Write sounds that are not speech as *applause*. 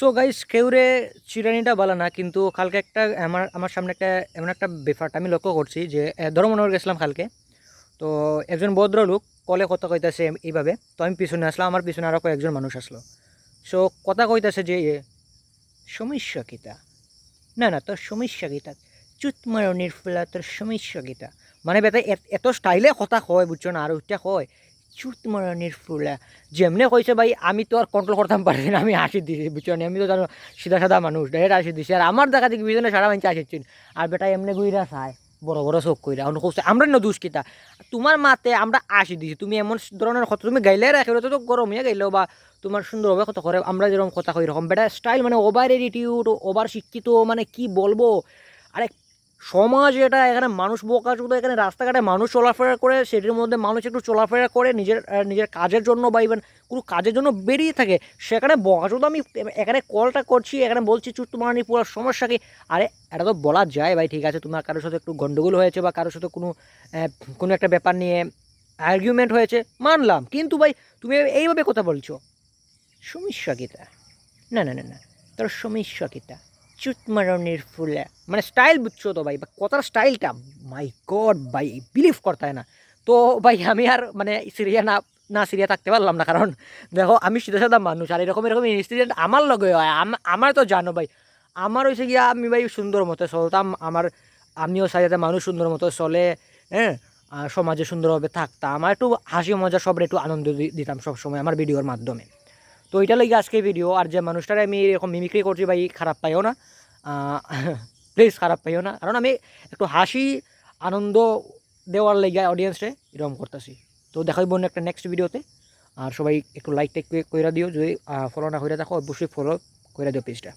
So guys কেউরে চিরানিটা বলা না, কিন্তু কালকে একটা আমার আমার সামনে একটা এমন একটা ব্যাপারটা আমি লক্ষ্য করছি যে ধরো মনে গেছিলাম কালকে। তো একজন ভদ্রলোক কলে কথা কইতাছে এইভাবে, তো আমি পিছনে আসলাম, আমার পিছনে আরও কয়েকজন মানুষ আসলো। সো কথা কইতাছে যে সমস্যা কিতা না না, তোর সমস্যা কিতা চুত মারণির ফুলা, তোর সমস্যা কিতা মানে বেটা, এত স্টাইলে কথা কয়, বুঝছ না? আর ওইটা কয় চুত মারণির ফুলা। যেমনে কইছে ভাই, আমি তো আর কন্ট্রোল করতাম পারি না, আমি হাসি দিছি, বুঝছ না? আমি তো জানো, সিধা সাদা মানুষ ডাইরেক্ট হাসি দিছি। আর আমার দেখা দেখি বিজনে সারা মানুষ হাসিচ্ছেন আর বেটা এমনি গুইরা চায়, বড় বড় চোখ কইরা। অন্য কইছে, আমরা না দুষ কিতা? তোমার মাতে আমরা আসি দিছি। তুমি এমন ধরনের কথা, তুমি গাইলে রাখে তো গরম হয়ে গাইলেও বা তোমার সুন্দরভাবে কথা করে, আমরা যেরকম কথা কই এরকম বেটা স্টাইল মানে ওভার এডিটিউড ওভার শিক্ষিত মানে কি বলব? আরে সমাজ এটা এখানে মানুষ বোকা শুধু এখানে রাস্তাঘাটে মানুষ চলাফেরা করে, সেটির মধ্যে মানুষ একটু চলাফেরা করে, নিজের নিজের কাজের জন্য বা ইভেন কোনো কাজের জন্য বেরিয়ে থাকে। সেখানে বকা শুধু আমি এখানে কলটা করছি, এখানে বলছি চুট্টু মারানি পুরো সমস্যা কি? আরে, এটা তো বলা যায় ভাই, ঠিক আছে, তোমার কারোর সাথে একটু গন্ডগোল হয়েছে বা কারোর সাথে কোনো কোনো একটা ব্যাপার নিয়ে আর্গুমেন্ট হয়েছে, মানলাম। কিন্তু ভাই, তুমি এইভাবে কথা বলছো। সমস্যা কিতা না না না না, তোর সমস্যা কিতা চুট মারণের ফুলে। মানে স্টাইল বুঝছ তো ভাই কথার স্টাইলটা মাই গড ভাই বিলিভ করতে হয় না। তো ভাই, আমি আর মানে সিরিয়া না না সিরিয়া থাকতে পারলাম না, কারণ দেখো, আমি সিধা সাদা মানুষ, আর এরকম এরকম ইনসিডেন্ট আমার লগে হয়। আম- আমার তো জানো ভাই, আমার হয়েছে গিয়া আমি ভাই সুন্দর মতো চলতাম, আমার আমিও যাতে মানুষ সুন্দর মতো চলে হ্যাঁ সমাজে সুন্দরভাবে থাকতাম আমার একটু হাসি মজা সবার একটু আনন্দ দিতাম সবসময় আমার ভিডিওর মাধ্যমে। তো এটা লাগে আজকে ভিডিও আর যে মানুষটারে আমি এরকম মিমিক্রি করছি ভাই, খারাপ পাইও না। প্লিজ *laughs* খারাপ পাইও না। কারণ আমি একটু হাসি, আনন্দ দেওয়ার লেগে অডিয়েন্সে এরকম করতেছি। তো দেখাই বোন একটা নেক্সট ভিডিওতে আর সবাই একটু লাইক টাইক করে দিও। যদি ফলো না করে দেখো অবশ্যই ফলো করে দিও পেজটা